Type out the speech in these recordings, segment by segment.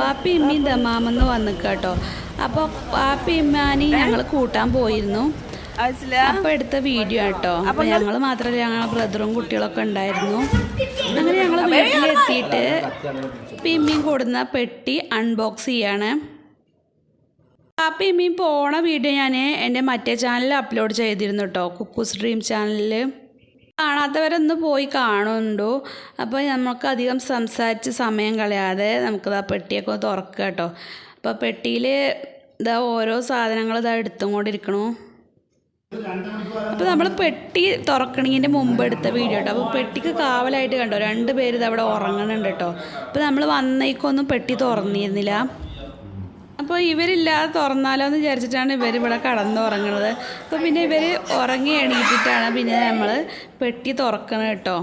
വാപ്പി ഇമ്മയും ദമാമെന്ന് വന്നു കേട്ടോ അപ്പോൾ വാപ്പി ഇമ്മാനി ഞങ്ങൾ കൂട്ടാൻ പോയിരുന്നു. അപ്പോൾ എടുത്ത വീഡിയോ കേട്ടോ അപ്പോൾ ഞങ്ങൾ മാത്രമല്ല ഞങ്ങളെ ബ്രദറും കുട്ടികളൊക്കെ ഉണ്ടായിരുന്നു. അങ്ങനെ ഞങ്ങൾ വീട്ടിലെത്തിയിട്ട് പിമ്മിയും കൊടുന്ന പെട്ടി അൺബോക്സ് ചെയ്യാണ്. ഇമ്മയും പോണ വീഡിയോ ഞാൻ എന്റെ മറ്റേ ചാനലിൽ അപ്ലോഡ് ചെയ്തിരുന്നു കേട്ടോ കുക്കൂസ് ഡ്രീം ചാനലിൽ കാണാത്തവരൊന്ന് പോയി കാണുന്നുണ്ടോ? അപ്പോൾ നമുക്ക് അധികം സംസാരിച്ച് സമയം കളയാതെ നമുക്കത് ആ പെട്ടിയൊക്കെ തുറക്കുക കേട്ടോ. അപ്പോൾ പെട്ടിയിൽ ഇതാ ഓരോ സാധനങ്ങൾ ഇതാ എടുത്തും കൊണ്ടിരിക്കണു. അപ്പോൾ നമ്മൾ പെട്ടി തുറക്കണതിന്റെ മുമ്പ് എടുത്ത വീഡിയോ കേട്ടോ. അപ്പോൾ പെട്ടിക്ക് കാവലായിട്ട് കണ്ടോ? രണ്ട് പേര് ഇത് അവിടെ ഉറങ്ങണുണ്ട് കേട്ടോ. അപ്പോൾ നമ്മൾ വന്നേക്കൊന്നും പെട്ടി തുറന്നിരുന്നില്ല. അപ്പോൾ ഇവരില്ലാതെ തുറന്നാലോ എന്ന് വിചാരിച്ചിട്ടാണ് ഇവർ ഇവിടെ കടന്നുറങ്ങണത്. അപ്പോൾ പിന്നെ ഇവർ ഉറങ്ങി എണീറ്റിട്ടാണ് പിന്നെ നമ്മൾ പെട്ടി തുറക്കണത് കേട്ടോ.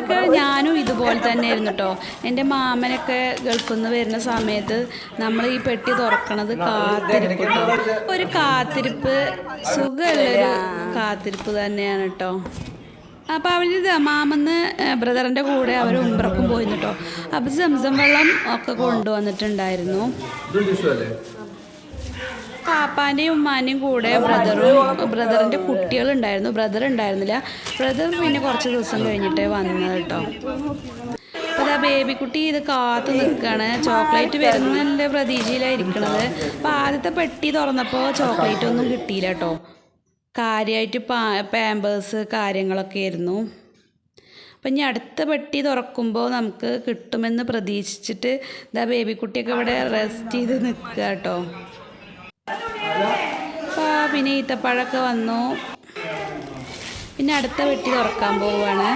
ഒക്കെ ഞാനും ഇതുപോലെ തന്നെ ആയിരുന്നു കേട്ടോ. എന്റെ മാമനൊക്കെ ഗൾഫിൽ നിന്ന് വരുന്ന സമയത്ത് നമ്മൾ ഈ പെട്ടി തുറക്കണത് കാത്തിരിപ്പ് ഒരു കാത്തിരിപ്പ് സുഖമുള്ളൊരു കാത്തിരിപ്പ് തന്നെയാണ് കേട്ടോ. അപ്പോൾ അവർ മാമെന്ന് ബ്രദറിന്റെ കൂടെ അവർ ഉമ്പ്രക്കും പോയി കേട്ടോ അപ്പോൾ സംസം വെള്ളം ഒക്കെ കൊണ്ടുവന്നിട്ടുണ്ടായിരുന്നു. പാപ്പാന്റെയും ഉമ്മാന്റെയും കൂടെ ബ്രദറും ബ്രദറിന്റെ കുട്ടികളുണ്ടായിരുന്നു. ബ്രദർ ഉണ്ടായിരുന്നില്ല. ബ്രദർ പിന്നെ കുറച്ച് ദിവസം കഴിഞ്ഞിട്ടേ വന്നത് കേട്ടോ. അപ്പോൾ ആ ബേബിക്കുട്ടി ഇത് കാത്തു നിൽക്കുകയാണ് ചോക്ലേറ്റ് വരുന്നതിന്റെ പ്രതീക്ഷയിലായിരിക്കണത് അപ്പോൾ ആദ്യത്തെ പെട്ടി തുറന്നപ്പോൾ ചോക്ലേറ്റ് ഒന്നും കിട്ടിയില്ല കേട്ടോ. കാര്യമായിട്ട് പാ പാമ്പേഴ്സ് കാര്യങ്ങളൊക്കെ ആയിരുന്നു. അപ്പം ഇനി അടുത്ത പെട്ടി തുറക്കുമ്പോൾ നമുക്ക് കിട്ടുമെന്ന് പ്രതീക്ഷിച്ചിട്ട് ഇതാ ബേബിക്കുട്ടിയൊക്കെ ഇവിടെ റെസ്റ്റ് ചെയ്ത് നിൽക്കുക കേട്ടോ. അപ്പോൾ പിന്നെ ഈത്തപ്പഴമൊക്കെ വന്നു. പിന്നെ അടുത്ത പെട്ടി തുറക്കാൻ പോവുകയാണ്.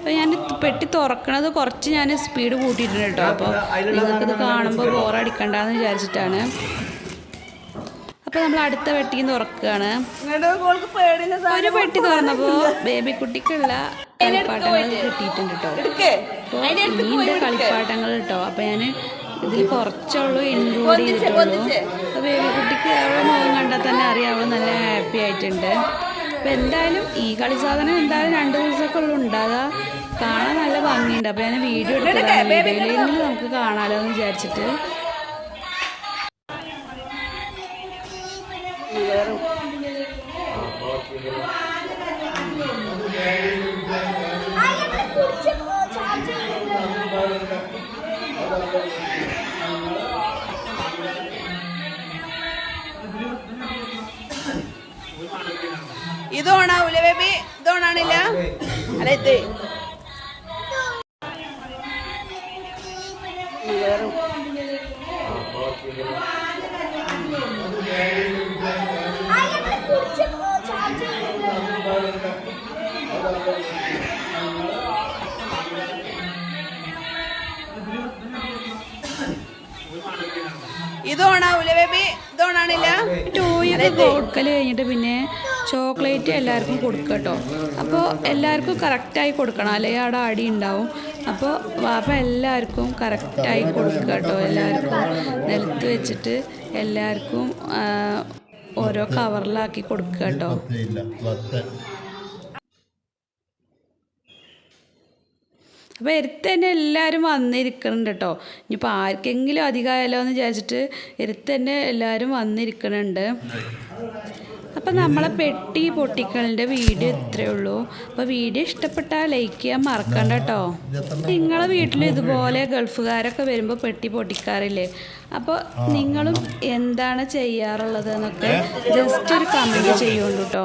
അപ്പോൾ ഞാൻ പെട്ടി തുറക്കണത് കുറച്ച് ഞാൻ സ്പീഡ് കൂട്ടിയിട്ടുണ്ട് കേട്ടോ. അപ്പോൾ നിങ്ങൾക്കിത് കാണുമ്പോൾ ബോറടിക്കണ്ടെന്ന് വിചാരിച്ചിട്ടാണ്. അപ്പോൾ നമ്മൾ അടുത്ത പെട്ടിയും തുറക്കുകയാണ് ഒരു പെട്ടി തുറന്നപ്പോൾ ബേബി കുട്ടിക്കുള്ള കളിപ്പാട്ടങ്ങൾ കിട്ടിയിട്ടുണ്ട് കേട്ടോ. അപ്പോൾ കളിപ്പാട്ടങ്ങൾ കേട്ടോ. അപ്പോൾ ഞാൻ ഇതിൽ കുറച്ചുള്ളൂ ഇൻക്ലൂഡ് ചെയ്തിട്ടുള്ളൂ. അപ്പോൾ ബേബി കുട്ടിക്ക് അവളെ മുഖം കണ്ടാൽ തന്നെ അറിയാം അവൾ നല്ല ഹാപ്പി ആയിട്ടുണ്ട്. അപ്പോൾ എന്തായാലും ഈ കളി സാധനം എന്തായാലും രണ്ട് ദിവസമൊക്കെ ഉള്ളു. ഉണ്ടാകാം കാണാൻ നല്ല ഭംഗിയുണ്ട്. അപ്പോൾ ഞാൻ വീഡിയോ എടുത്തതാണ് വീഡിയോയിൽ നമുക്ക് കാണാമല്ലോ എന്ന് വിചാരിച്ചിട്ട്. ഇത് ഓണാവൂല ബേബി ഇത് ഓണാണില്ല അല്ല ഇത്. ഇത് ഓണാവൂല ബേബി ഓണാണില്ല ടോയൊക്കെ കൊടുക്കൽ കഴിഞ്ഞിട്ട് പിന്നെ ചോക്ലേറ്റ് എല്ലാവർക്കും കൊടുക്കുക കേട്ടോ. അപ്പോൾ എല്ലാവർക്കും കറക്റ്റായി കൊടുക്കണം. അല്ലെങ്കിൽ അവിടെ അടി ഉണ്ടാവും. അപ്പോൾ വാപ്പ എല്ലാവർക്കും കറക്റ്റായി കൊടുക്കുക കേട്ടോ. എല്ലാവർക്കും നിലത്ത് വെച്ചിട്ട് എല്ലാവർക്കും ഓരോ കവറിലാക്കി കൊടുക്കുക കേട്ടോ. അപ്പോൾ എരുത്ത് തന്നെ എല്ലാവരും വന്നിരിക്കുന്നുണ്ട് കേട്ടോ ഇനിയിപ്പോൾ ആർക്കെങ്കിലും അധികമായാലോ എന്ന് വിചാരിച്ചിട്ട് എരുത്ത് തന്നെ എല്ലാവരും വന്നിരിക്കുന്നുണ്ട് അപ്പം നമ്മളെ പെട്ടി പൊട്ടിക്കലിന്റെ വീഡിയോ ഇത്രയേ ഉള്ളൂ. അപ്പോൾ വീഡിയോ ഇഷ്ടപ്പെട്ടാൽ ലൈക്ക് ചെയ്യാൻ മറക്കണ്ട കേട്ടോ നിങ്ങളെ വീട്ടിൽ ഇതുപോലെ ഗൾഫുകാരൊക്കെ വരുമ്പോൾ പെട്ടി പൊട്ടിക്കാറില്ലേ? അപ്പോൾ നിങ്ങളും എന്താണ് ചെയ്യാറുള്ളത് എന്നൊക്കെ ജസ്റ്റ് ഒരു കമന്റ് ചെയ്യുള്ളൂ കേട്ടോ